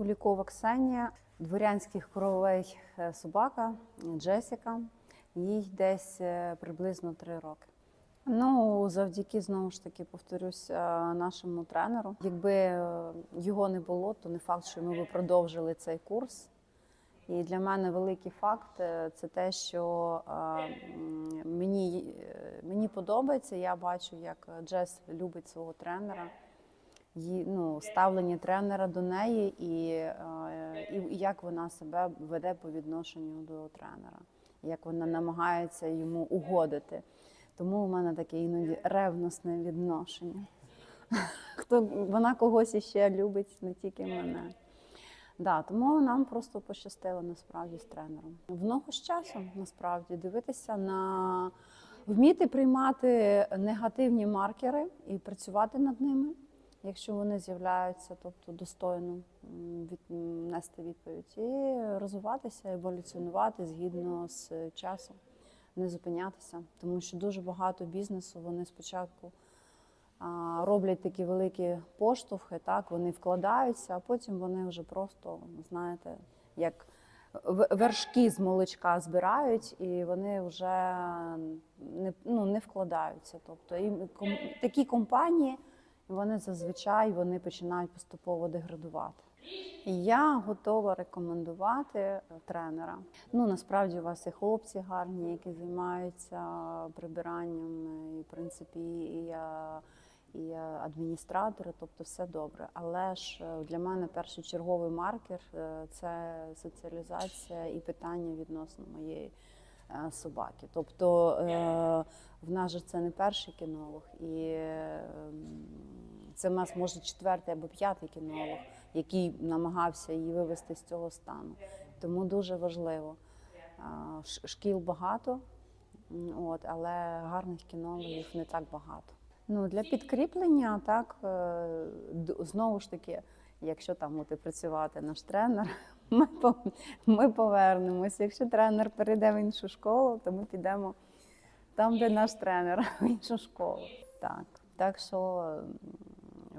Кулікова Ксенія, дворянських кровей е, собака Джесіка. Їй десь е, приблизно три роки. Ну, завдяки знову ж таки повторюсь е, нашому тренеру. Якби е, його не було, то не факт, що ми б продовжили цей курс. І для мене великий факт е, це те, що е, мені, е, мені подобається. Я бачу, як Джес любить свого тренера. Ну, ставлення тренера до неї і, е, і як вона себе веде по відношенню до тренера, як вона намагається йому угодити. Тому у мене таке іноді ревностне відношення. Хто вона когось іще любить, не тільки мене. Да, тому нам просто пощастило насправді з тренером. В ногу з часом насправді дивитися на вміти приймати негативні маркери і працювати над ними, якщо вони з'являються, тобто достойно нести відповідь, і розвиватися, еволюціонувати згідно з часом, не зупинятися, тому що дуже багато бізнесу вони спочатку роблять такі великі поштовхи, так вони вкладаються, а потім вони вже просто, знаєте, як вершки з молочка збирають, і вони вже не, ну, не вкладаються. Тобто і ком- такі компанії вони зазвичай вони починають поступово деградувати. Я готова рекомендувати е, тренера. Ну насправді у вас і хлопці гарні, які займаються прибиранням, і в принципі, і. І адміністратори, тобто все добре. Але ж е, для мене першочерговий маркер е, це соціалізація і питання відносно моєї е, собаки. Тобто е, в нас же це не перший кінолог, і е, це в нас може четвертий або п'ятий кінолог, який намагався її вивести з цього стану. Тому дуже важливо. Шкіл багато, от, але гарних кінологів не так багато. Ну, для підкріплення, так, е, знову ж таки, якщо там буде працювати наш тренер, ми, ми повернемось. Якщо тренер перейде в іншу школу, то ми підемо там, де наш тренер, в іншу школу. Так, так що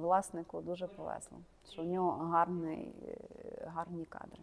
власнику дуже повезло, що в нього гарний, е, гарні кадри.